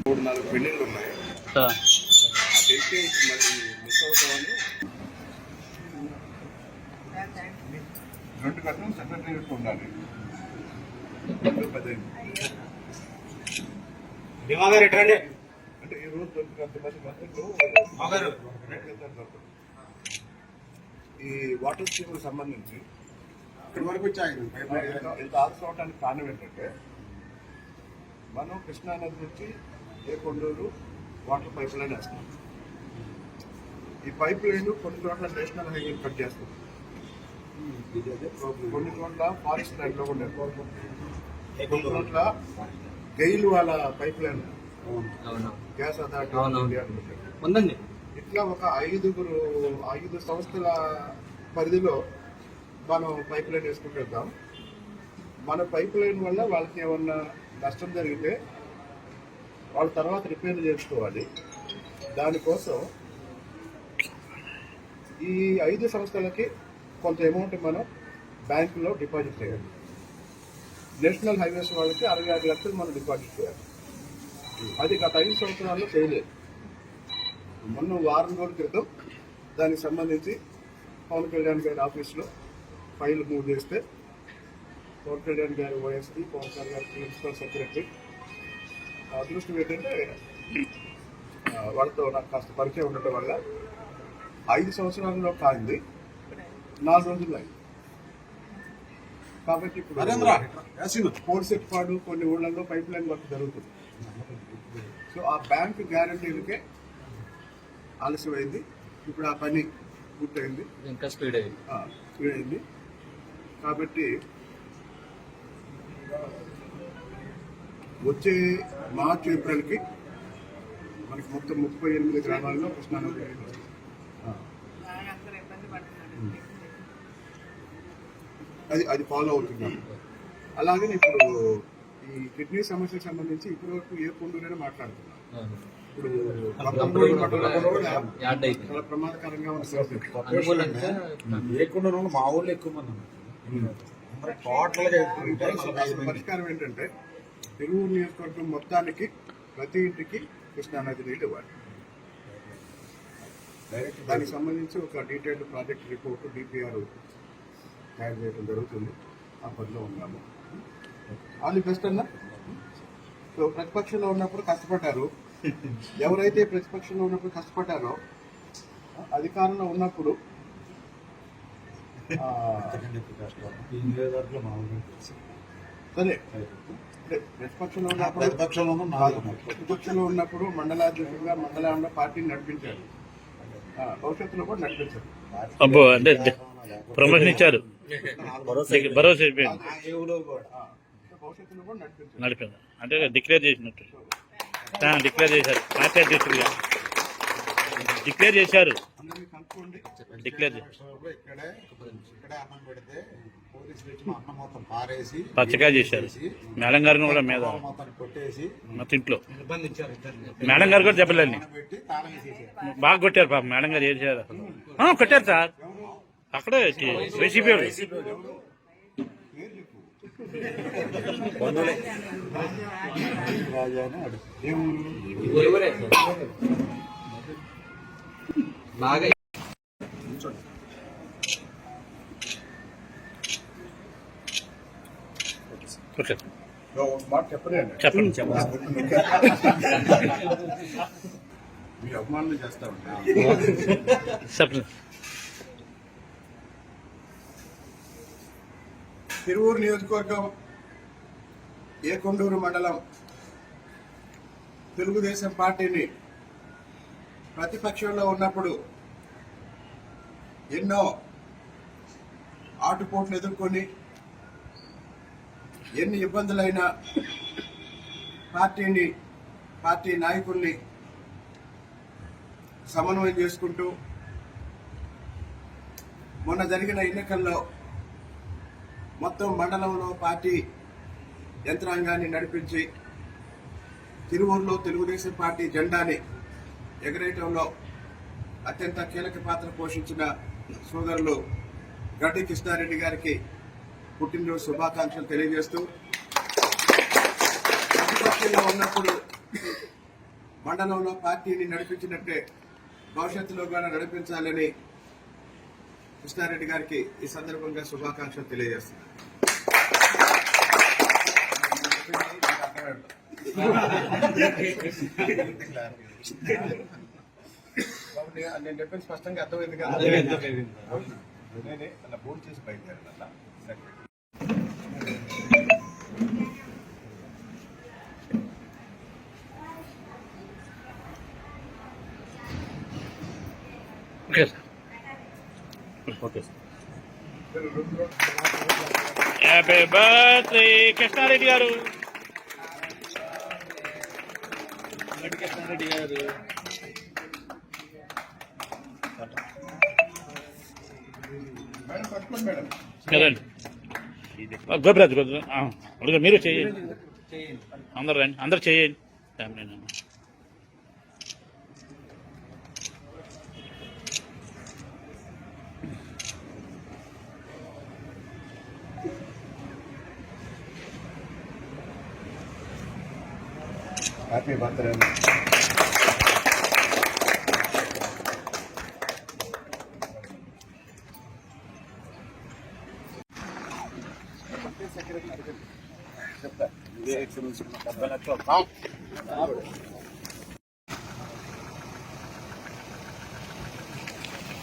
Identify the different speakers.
Speaker 1: మూడు నాలుగు పెళ్ళిళ్ళు ఉన్నాయి మిస్ అవుతామని రెండు గంటలు సెక్రటరీ ఉండాలి అంటే ఈ రోజు దొరికినంతమంది మంత్రులు
Speaker 2: మాగారు.
Speaker 1: దొరకదు. ఈ వాటర్ స్కీమ్ సంబంధించి
Speaker 2: ఇక్కడి వరకు వచ్చాయి
Speaker 1: ఇంత- ఆలస్యం అవడానికి కారణం ఏంటంటే మనం కృష్ణానది నుంచి A Konduru water pipe line వేస్తున్నాం. ఈ పైప్ లైన్ కొన్ని చోట్ల నేషనల్ హైవే కట్ చేస్తాం. కొన్ని చోట్ల ఫారెస్ట్ ల్యాండ్లో కూడా కొన్ని చోట్ల గెయిల్ వాళ్ళ పైప్ లైన్. Gas authority.
Speaker 3: ఉందండి.
Speaker 1: ఇట్లా ఒక ఐదుగురు ఐదు సంస్థల పరిధిలో మనం పైప్ లైన్ వేసుకుంటూ వెళ్తాం మన పైప్ లైన్ వల్ల వాళ్ళకి ఏమన్నా నష్టం జరిగితే వాళ్ళ తర్వాత రిపేర్ చేసుకోవాలి. దానికోసం ఈ ఐదు సంస్థలకి కొంత అమౌంట్ మనం బ్యాంకులో డిపాజిట్ చేయాలి. నేషనల్ హైవేస్ వాళ్ళకి అరవై ఆరు లక్షలు మనం డిపాజిట్ చేయాలి. అది గత ఐదు సంవత్సరాల్లో చేయలేదు. మొన్న వారం రోజుల క్రితం దానికి సంబంధించి పవన్ కళ్యాణ్ గారి ఆఫీస్లో ఫైల్ మూవ్ చేస్తే పవన్ కళ్యాణ్ గారి ఓఎస్పీ పవన్ కళ్యాణ్ గారి ప్రిన్సిపల్ సెక్రటరీ. అదృష్టం ఏంటంటే వాళ్ళతో నాకు కాస్త పరిచయం ఉండటం వల్ల ఐదు సంవత్సరాల్లో కాయింది నాలుగు రోజులు అయింది. కాబట్టి ఇప్పుడు
Speaker 2: యాసిన్.
Speaker 1: కోర్సెట్పాడు కొన్ని ఊళ్ళల్లో పైప్ లైన్ వర్క్ జరుగుతుంది. సో ఆ బ్యాంక్ గ్యారంటీలకే ఆలస్యమైంది. ఇప్పుడు ఆ పని పూర్తయింది.
Speaker 3: ఇంకా స్పీడ్ అయ్యింది
Speaker 1: ఆ, పూర్తయింది కాబట్టి వచ్చే మార్చి ఏప్రిల్కి మనకి మొత్తం ముప్పై ఎనిమిది గ్రామాల్లో కృష్ణానది ఆ, అది అది ఫాలో అవుతున్నాం అలాగే ఇప్పుడు ఈ కిడ్నీ సమస్యకు సంబంధించి ఇప్పటి వరకు ఏ పొందులైనా మాట్లాడుతున్నాం.
Speaker 3: అవును.
Speaker 1: ఇప్పుడు చాలా ప్రమాదకరంగా ఉంది
Speaker 2: లేకుండా మా ఊళ్ళో ఎక్కువ మంది
Speaker 1: పరిష్కారం ఏంటంటే తిరువురు నియోజకవర్గం మొత్తానికి ప్రతి ఇంటికి కృష్ణానది నీళ్ళు ఇవ్వాలి.
Speaker 2: డైరెక్ట్
Speaker 1: దానికి సంబంధించి ఒక డీటెయిల్డ్ ప్రాజెక్ట్ రిపోర్ట్ డిపిఆర్ తయారు చేయడం జరుగుతుంది. ఆ పనిలో ఉన్నాము. ఆల్ ది బెస్ట్ అన్న. సో ప్రతిపక్షంలో ఉన్నప్పుడు కష్టపడ్డారు. ఎవరైతే ప్రతిపక్షంలో ఉన్నప్పుడు కష్టపడ్డారో అధికారంలో ఉన్నప్పుడు. సరే ప్రతిపక్షంలో ఉన్నప్పుడు
Speaker 2: ప్రతిపక్షంలో.
Speaker 1: ప్రతిపక్షంలో ఉన్నప్పుడు మండలాధ్యక్షుడిగా మండలంలో పార్టీని నడిపించారు ఆ, భవిష్యత్తులో కూడా నడిపించారు
Speaker 4: అబ్బో అంటే ప్రమోషన్ ఇచ్చారు
Speaker 2: భరోసా
Speaker 1: భవిష్యత్తులో కూడా నడిపించారు
Speaker 4: నడిపింది అంటే డిక్లేర్ చేసినట్టు డిక్లేర్ చేశారు. పార్టీ అధ్యక్షుడిగా డిక్లేర్ చేశారు. డిక్లేర్ పచ్చగా చేశారు. మేడం గారిని కూడా మీద
Speaker 2: మొత్తం
Speaker 4: ఇంట్లో. మేడం గారు కూడా దెబ్బలేని బాగా కొట్టారు పాప. మేడం గారు ఏం చేయాలి కొట్టారు సార్. అక్కడే వైసీపీ
Speaker 3: బాగా
Speaker 4: చెప్పండి చెప్పండి.
Speaker 1: మీ అభిమానులు చేస్తా ఉంటా
Speaker 4: చెప్పండి.
Speaker 1: తిరువూరు నియోజకవర్గం ఏకొండూరు మండలం తెలుగుదేశం పార్టీని ప్రతిపక్షంలో ఉన్నప్పుడు ఎన్నో ఆటుపోట్లు ఎదుర్కొని ఎన్ని ఇబ్బందులైనా పార్టీని పార్టీ నాయకుల్ని సమన్వయం చేసుకుంటూ మొన్న జరిగిన ఎన్నికల్లో మొత్తం మండలంలో పార్టీ యంత్రాంగాన్ని నడిపించి తిరువూరులో తెలుగుదేశం పార్టీ జెండాని ఎగరేయటంలో అత్యంత కీలక పాత్ర పోషించిన సోదరులు గడ్డి కృష్ణారెడ్డి గారికి పుట్టినరోజు శుభాకాంక్షలు తెలియజేస్తూ ప్రతిపక్షంలో ఉన్నప్పుడు మండలంలో పార్టీని నడిపించినట్టే భవిష్యత్తులో కూడా నడిపించాలని కృష్ణారెడ్డి గారికి ఈ సందర్భంగా శుభాకాంక్షలు తెలియజేస్తున్నాను. నేను చెప్పిన స్పష్టంగా అర్థమైంది కదా? నేనే అలా బోర్డు చేసి బయలుదేరాను అలా.
Speaker 4: Sir. Okay sir. Happy birthday Krishna Reddy గారు.
Speaker 3: కృష్ణారెడ్డి గారు.
Speaker 4: కదండి. గోపిరాజు గోపిరాజు మీరు చేయండి. అందరు రండి అందరు చేయండి. ఫ్యామిలీ
Speaker 1: హ్యాపీ బర్త్డే చెప్తా